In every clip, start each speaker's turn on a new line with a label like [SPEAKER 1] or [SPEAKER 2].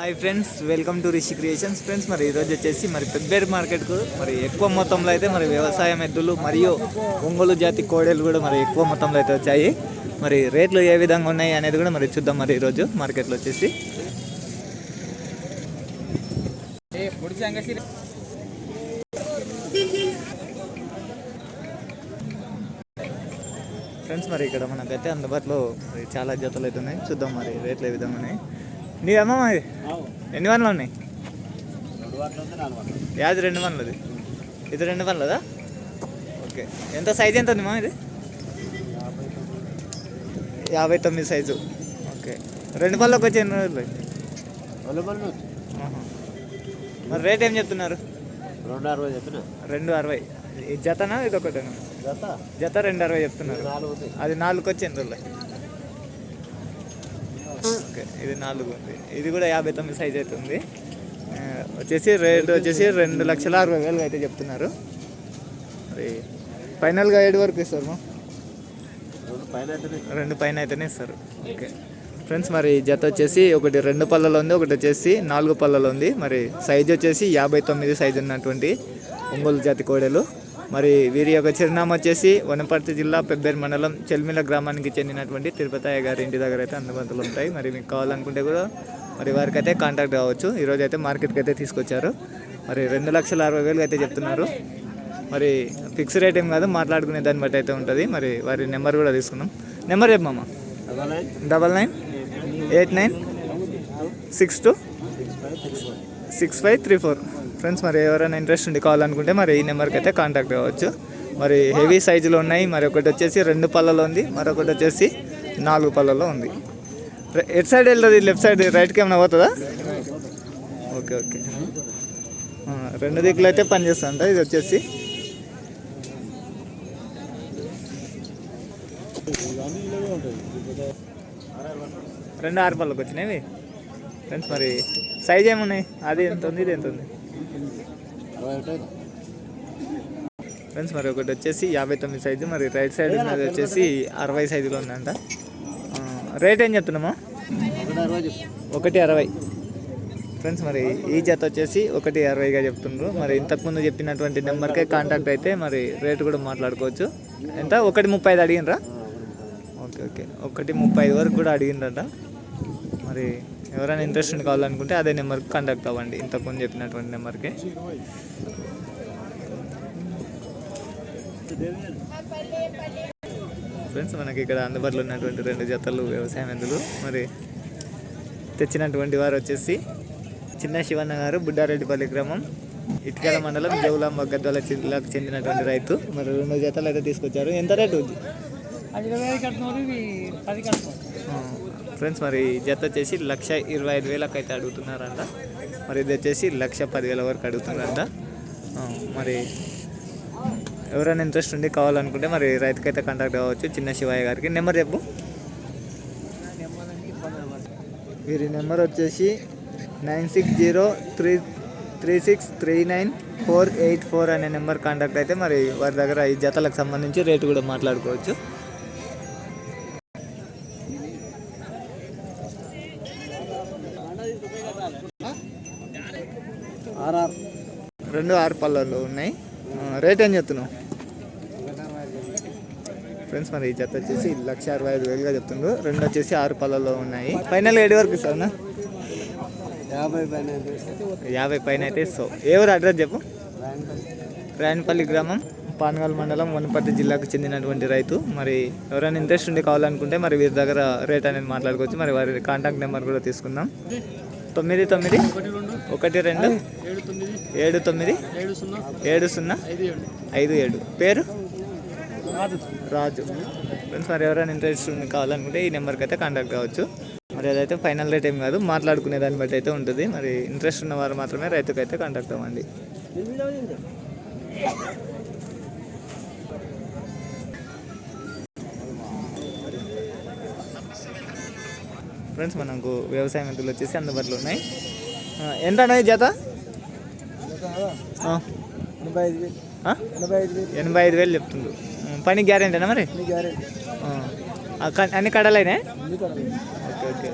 [SPEAKER 1] Hi friends welcome to Rishi creations. Friends మరి ఈరోజు వచ్చేసి మరి పెబ్బేరు మార్కెట్కు మరి ఎక్కువ మొత్తంలో అయితే మరి వ్యవసాయం ఎద్దులు మరియు ఒంగోలు జాతి కోడేలు కూడా మరి ఎక్కువ మొత్తంలో అయితే వచ్చాయి. మరి రేట్లు ఏ విధంగా ఉన్నాయి అనేది కూడా మరి చూద్దాం మరి ఈరోజు మార్కెట్లో వచ్చేసి. ఫ్రెండ్స్ మరి ఇక్కడ మనకైతే అందుబాటులో మరి చాలా జతలు అయితే ఉన్నాయి. చూద్దాం మరి రేట్లు ఏ విధంగా ఉన్నాయి. నీ అమ్మ మరి ఎన్ని వన్లు ఉన్నాయి? యాది రెండు వన్లది ఇది రెండు వన్లదా ఓకే. ఎంత సైజ్ ఎంత ఉంది మా ఇది? యాభై తొమ్మిది సైజు. ఓకే. రెండు పళ్ళకి వచ్చి ఎన్ని రోజులు. మరి రేట్ ఏం చెప్తున్నారు?
[SPEAKER 2] రెండు అరవై చెప్పిన.
[SPEAKER 1] రెండు అరవై. జతనా? ఇది ఒకటేనా
[SPEAKER 2] జత.
[SPEAKER 1] జత రెండు అరవై చెప్తున్నారు. అది నాలుగు వచ్చి ఎన్ని రోజులు? ఓకే ఇది నాలుగు ఉంది. ఇది కూడా యాభై తొమ్మిది సైజ్ అవుతుంది. ఆ, వచ్చేసి రేట్ వచ్చేసి రెండు లక్షల అరవై వేలు అయితే చెప్తున్నారు. మరి ఫైనల్గా ఏడు వరకు ఇస్తారు మా?
[SPEAKER 2] రెండు పైన అయితేనే
[SPEAKER 1] రెండు పైన అయితేనే ఇస్తారు. ఓకే. ఫ్రెండ్స్ మరి జత వచ్చేసి ఒకటి రెండు పళ్ళలో ఉంది ఒకటి వచ్చేసి నాలుగు పళ్ళలో ఉంది. మరి సైజ్ వచ్చేసి యాభై తొమ్మిది సైజు ఉన్నటువంటి ఒంగోలు జాతి కోడెలు. మరి వీరి యొక్క చిరునామా వచ్చేసి వనపర్తి జిల్లా పెబ్బేరు మండలం చెల్మిల గ్రామానికి చెందినటువంటి తిరుపతయ్య గారి ఇంటి దగ్గర అయితే అందుబాటులో ఉంటాయి. మరి మీకు కావాలనుకుంటే కూడా మరి వారికి అయితే కాంటాక్ట్ కావచ్చు. ఈరోజు అయితే మార్కెట్కి అయితే తీసుకొచ్చారు. మరి రెండు లక్షల అరవై వేలు అయితే చెప్తున్నారు. మరి ఫిక్స్ రేట్ ఏం కాదు మాట్లాడుకునే దాన్ని బట్టి అయితే ఉంటుంది. మరి వారి నెంబర్ కూడా తీసుకుందాం. నెంబర్ చెప్పమ్మా
[SPEAKER 2] double nine
[SPEAKER 1] double nine eight nine six two six five three four. Friends మరి ఎవరైనా ఇంట్రెస్ట్ ఉండి కావాలనుకుంటే మరి ఈ నెంబర్కి అయితే కాంటాక్ట్ అవ్వచ్చు. మరి హెవీ సైజులో ఉన్నాయి మరి ఒకటి వచ్చేసి రెండు పళ్ళలో ఉంది మరొకటి వచ్చేసి నాలుగు పళ్ళలో ఉంది. ఎట్ ఎటు సైడ్ వెళ్తుంది? లెఫ్ట్ సైడ్ రైట్కి ఏమైనా పోతుందా? Okay okay. రెండు దిక్కులు అయితే పనిచేస్తుంట ఇది వచ్చేసి రెండు ఆరు పళ్ళకి వచ్చినాయి. ఫ్రెండ్స్ మరి సైజ్ ఏమున్నాయి? అది ఎంత ఉంది? ఇది ఎంత ఉంది? ఫ్రెండ్స్ మరి ఒకటి వచ్చేసి యాభై తొమ్మిది సైజు మరి రైట్ సైడ్ ఉన్నది వచ్చేసి అరవై సైజులో ఉందంట. రేట్ ఏం చెప్తున్నామా?
[SPEAKER 2] ఒకటి అరవై. చెప్పు
[SPEAKER 1] ఒకటి అరవై ఫ్రెండ్స్ మరి ఈ జత వచ్చేసి ఒకటి అరవైగా చెప్తుండ్రు. మరి ఇంతకుముందు చెప్పినటువంటి నెంబర్కే కాంటాక్ట్ అయితే మరి రేటు కూడా మాట్లాడుకోవచ్చు. ఎంత? ఒకటి ముప్పై ఐదు అడిగినరా ఓకే ఓకే. ఒకటి ముప్పై ఐదు వరకు కూడా అడిగిండ్రట. మరి ఎవరైనా ఇంట్రెస్ట్ కావాలనుకుంటే అదే నెంబర్కి కాంటాక్ట్ అవ్వండి. ఇంతకుముందు చెప్పినటువంటి నెంబర్కి. ఫ్రెండ్స్ మనకి ఇక్కడ అందుబాటులో ఉన్నటువంటి రెండు జతలు వ్యవసాయం ఎందులు మరి తెచ్చినటువంటి వారు వచ్చేసి చిన్న శివన్న గారు బుడ్డారెడ్డిపల్లి గ్రామం ఇటుకల మండలం జౌలాంబ గద్వాల జిల్లాకు చెందినటువంటి రైతు. మరి రెండు జతలు అయితే తీసుకొచ్చారు. ఎంత రేటు? ఫ్రెండ్స్ మరి ఈ జత వచ్చేసి లక్ష ఇరవై ఐదు వేలకు అయితే అడుగుతున్నారంట. మరి ఇది వచ్చేసి లక్ష పదివేల వరకు అడుగుతున్నారంట. మరి ఎవరైనా ఇంట్రెస్ట్ ఉండి కావాలనుకుంటే మరి రైతుకైతే కాంటాక్ట్ అవ్వచ్చు. చిన్న శివయ్య గారికి. నెంబర్ చెప్పు. వీరి నెంబర్ వచ్చేసి nine six zero three three six three nine four eight four అనే నెంబర్ కాంటాక్ట్ అయితే మరి వారి దగ్గర ఈ జతలకు సంబంధించి రేటు కూడా మాట్లాడుకోవచ్చు.
[SPEAKER 2] ఆర్ఆర్
[SPEAKER 1] రెండు ఆరు పళ్ళల్లో ఉన్నాయి. రేట్ ఏం చెప్తున్నావు? ఫ్రెండ్స్ మరి ఈ జత వచ్చేసి లక్ష అరవై ఐదు వేలుగా చెప్తుండ్రు. రెండు వచ్చేసి ఆరు పళ్ళల్లో ఉన్నాయి. ఫైనల్ ఏడు వరకు ఇస్తావునా
[SPEAKER 2] యాభై పైన
[SPEAKER 1] యాభై పైన అయితే ఇస్తావు. ఏ ఊరు అడ్రస్ చెప్పు? రాయనపల్లి గ్రామం. పానగల్ మండలం వనపర్తి జిల్లాకు చెందినటువంటి రైతు. మరి ఎవరైనా ఇంట్రెస్ట్ ఉండి కావాలనుకుంటే మరి వీరి దగ్గర రేట్ అనేది మాట్లాడుకోవచ్చు. మరి వారి కాంటాక్ట్ నెంబర్ కూడా తీసుకుందాం. తొమ్మిది తొమ్మిది. ఒకటి రెండు.
[SPEAKER 3] ఏడు తొమ్మిది.
[SPEAKER 1] ఏడు
[SPEAKER 3] సున్నా. ఐదు ఏడు.
[SPEAKER 1] పేరు? రాజు. ఫ్రెండ్స్ మరి ఎవరైనా ఇంట్రెస్ట్ కావాలనుకుంటే ఈ నెంబర్కి అయితే కాంటాక్ట్ కావచ్చు. మరి అదైతే ఫైనల్ రేట్ ఏం కాదు. మాట్లాడుకునే దాన్ని బట్టి అయితే ఉంటుంది. మరి ఇంట్రెస్ట్ ఉన్న వారు మాత్రమే రైతుకి అయితే కాంటాక్ట్ అవ్వండి ఫ్రెండ్స్ మనకు వ్యవసాయ మెంతులు వచ్చేసి అందుబాటులో ఉన్నాయి. ఎంత అనేది జత?
[SPEAKER 2] ఎనభై ఐదు వేలు ఎనభై ఐదు వేలు
[SPEAKER 1] చెప్తుండ్రు. పని గ్యారెంటీనా మరి?
[SPEAKER 2] గ్యారెంటీ
[SPEAKER 1] అన్ని కడలైనా? Okay okay.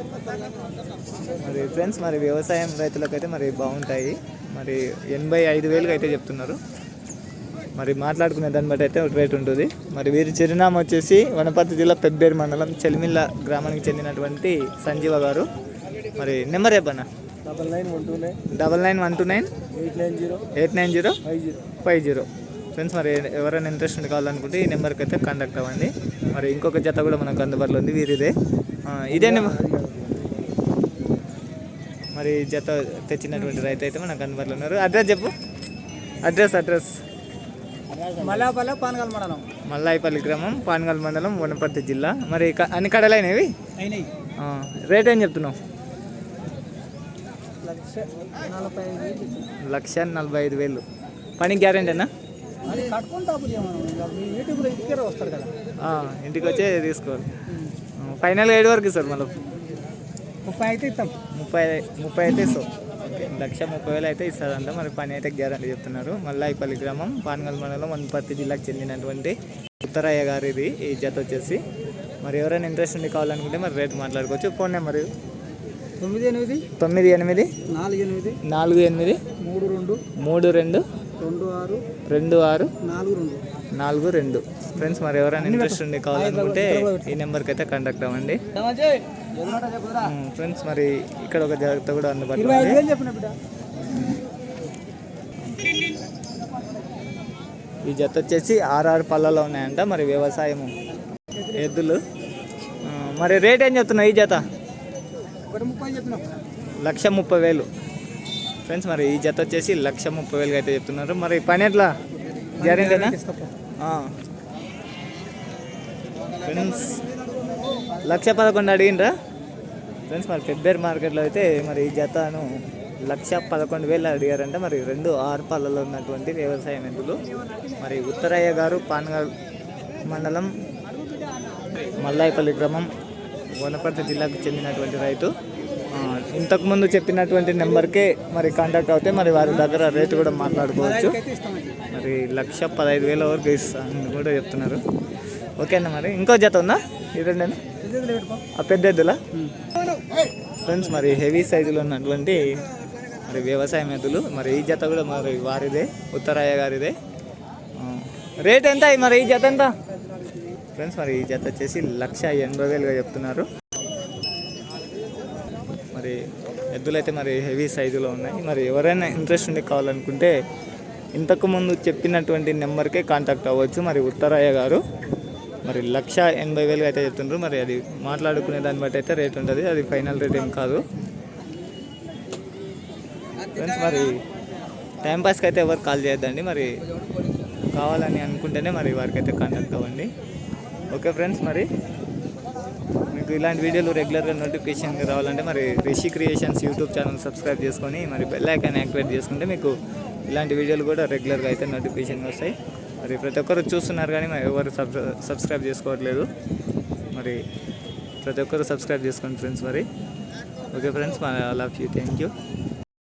[SPEAKER 1] మరి ఫ్రెండ్స్ మరి వ్యవసాయం రైతులకైతే మరి బాగుంటాయి. మరి ఎనభై ఐదు వేలుగా అయితే చెప్తున్నారు. మరి మాట్లాడుకునే దాన్ని బట్టి అయితే ఒక రేట్ ఉంటుంది. మరి వీరి చిరునామా వచ్చేసి వనపర్తి జిల్లా పెబ్బేరు మండలం చెలిమిల్ల గ్రామానికి చెందినటువంటి సంజీవ గారు. మరి నెంబర్ చెప్పన్నా
[SPEAKER 2] double nine one two nine.
[SPEAKER 1] Double nine one two nine.
[SPEAKER 2] Eight nine zero.
[SPEAKER 1] Eight nine zero.
[SPEAKER 2] Five zero.
[SPEAKER 1] Five zero. Friends మరి ఎవరైనా ఇంట్రెస్ట్ కావాలనుకుంటే ఈ నెంబర్కి అయితే కాంటాక్ట్ అవ్వండి. మరి ఇంకొక జత కూడా మనకు అందుబాటులో ఉంది వీరిదే. ఇదే నెంబర్ మరి జత తెచ్చినటువంటి రైతు అయితే మనకు అందుబాటులో ఉన్నారు. అడ్రస్ చెప్పు. Address address.
[SPEAKER 2] మలాపల్ల పానగల్ మండలం.
[SPEAKER 1] మల్లాయిపల్లి గ్రామం పాన్గల్ మండలం వనపర్తి జిల్లా. మరి అన్ని కడలైనవి? రేట్ ఏం చెప్తున్నావు?
[SPEAKER 2] లక్ష నలభై ఐదు వేలు
[SPEAKER 1] పని గ్యారెంటీనా
[SPEAKER 2] ఇంటికే
[SPEAKER 1] వచ్చే తీసుకోవాలి. ఫైనల్ ఏడు వరకు సార్ మళ్ళీ.
[SPEAKER 2] ముప్పై అయితే ఇస్తాం.
[SPEAKER 1] ముప్పై ముప్పై అయితే ఇస్తాం. లక్ష ముప్పై వేలు అయితే ఇస్తారంట. మరి పని అయితే గ్యారంటీ చెప్తున్నారు. మల్లాయిపల్లి గ్రామం పాన్గల్ మండలం వనపర్తి జిల్లాకు చెందినటువంటి ఉత్తరయ్య గారు ఇది ఈ జత వచ్చేసి. మరి ఎవరైనా ఇంట్రెస్ట్ ఉండి కావాలనుకుంటే మరి రేట్ మాట్లాడుకోవచ్చు. Phone number?
[SPEAKER 2] తొమ్మిది ఎనిమిది
[SPEAKER 1] తొమ్మిది ఎనిమిది
[SPEAKER 2] నాలుగు ఎనిమిది
[SPEAKER 1] నాలుగు ఎనిమిది
[SPEAKER 2] మూడు రెండు
[SPEAKER 1] మూడు రెండు
[SPEAKER 2] రెండు ఆరు
[SPEAKER 1] రెండు ఆరు
[SPEAKER 2] నాలుగు రెండు.
[SPEAKER 1] నాలుగు రెండు. ఫ్రెండ్స్ మరి ఎవరైనా ఇంట్రెస్ట్ ఉండి కావాలనుకుంటే ఈ నెంబర్కి అయితే కాంటాక్ట్ అవ్వండి. ఫ్రెండ్స్ మరి ఇక్కడ ఒక జాగ్రత్త కూడా అందుబాటులో ఈ జత వచ్చేసి ఆర్ఆర్ పళ్ళలో ఉన్నాయంట. మరి వ్యవసాయము ఎద్దులు. మరి రేట్ ఏం చెప్తున్నావు ఈ జత? లక్ష ముప్పై వేలు. ఫ్రెండ్స్ మరి ఈ జత వచ్చేసి లక్ష ముప్పై వేలుగా అయితే చెప్తున్నారు. మరి పని ఎట్లా? గ్యారెంటీనా ఫ్రెండ్స్ లక్ష పదకొండు అడిగిండ్రా? ఫ్రెండ్స్ మరి ఫిబ్రవరి మార్కెట్లో అయితే మరి ఈ జతను లక్ష పదకొండు వేలు అడిగారంటే. మరి రెండు ఆరు పళ్ళలో ఉన్నటువంటి వ్యవసాయం నిధులు. మరి ఉత్తరయ్య గారు పాన్గల్ మండలం మల్లాయిపల్లి గ్రామం వనపర్తి జిల్లాకు చెందినటువంటి రైతు. ఇంతకుముందు చెప్పినటువంటి నెంబర్కే మరి కాంటాక్ట్ అవుతే మరి వారి దగ్గర రేటు కూడా మాట్లాడుకోవచ్చు. మరి లక్ష పదహైదు వేల వరకు ఇస్తాను కూడా చెప్తున్నారు. ఓకేనా మరి. ఇంకో జత ఉందా?
[SPEAKER 2] ఇదండి
[SPEAKER 1] ఆ పెద్ద ఎద్దులా? ఫ్రెండ్స్ మరి హెవీ సైజులో ఉన్నటువంటి మరి వ్యవసాయం ఎద్దులు మరి ఈ జత కూడా మరి వారిదే ఉత్తరాయ గారిదే. రేట్ ఎంత మరి? ఈ జత ఎంత? ఫ్రెండ్స్ మరి ఈ జత వచ్చేసి లక్ష ఎనభై వేలుగా చెప్తున్నారు. మరి ఎద్దులు అయితే మరి హెవీ సైజులో ఉన్నాయి. మరి ఎవరైనా ఇంట్రెస్ట్ ఉండి కావాలనుకుంటే ఇంతకుముందు చెప్పినటువంటి నెంబర్కే కాంటాక్ట్ అవ్వచ్చు. మరి ఉత్తరాయ గారు మరి లక్ష ఎనభై వేలు అయితే చెప్తుండ్రు. మరి అది మాట్లాడుకునే దాన్ని బట్టి అయితే రేట్ ఉంటుంది. అది ఫైనల్ రేట్ ఏం కాదు. ఫ్రెండ్స్ మరి టైంపాస్కి అయితే ఎవరు కాల్ చేయొద్దండి. మరి కావాలని అనుకుంటేనే మరి వారికి అయితే కాంటాక్ట్ అవ్వండి. ఓకే ఫ్రెండ్స్ మరి మీకు ఇలాంటి వీడియోలు రెగ్యులర్గా నోటిఫికేషన్ రావాలంటే మరి Rishi creations YouTube channel subscribe చేసుకొని మరి బెల్ ఐకాన్ యాక్టివేట్ చేసుకుంటే మీకు ఇలాంటి వీడియోలు కూడా రెగ్యులర్గా అయితే నోటిఫికేషన్ వస్తాయి. మరి ప్రతి ఒక్కరు చూస్తున్నారు కానీ మరి ఎవరు సబ్స్క్రైబ్ చేసుకోవట్లేదు. మరి ప్రతి ఒక్కరు సబ్స్క్రైబ్ చేసుకోండి ఫ్రెండ్స్ మరి. Okay friends love you thank you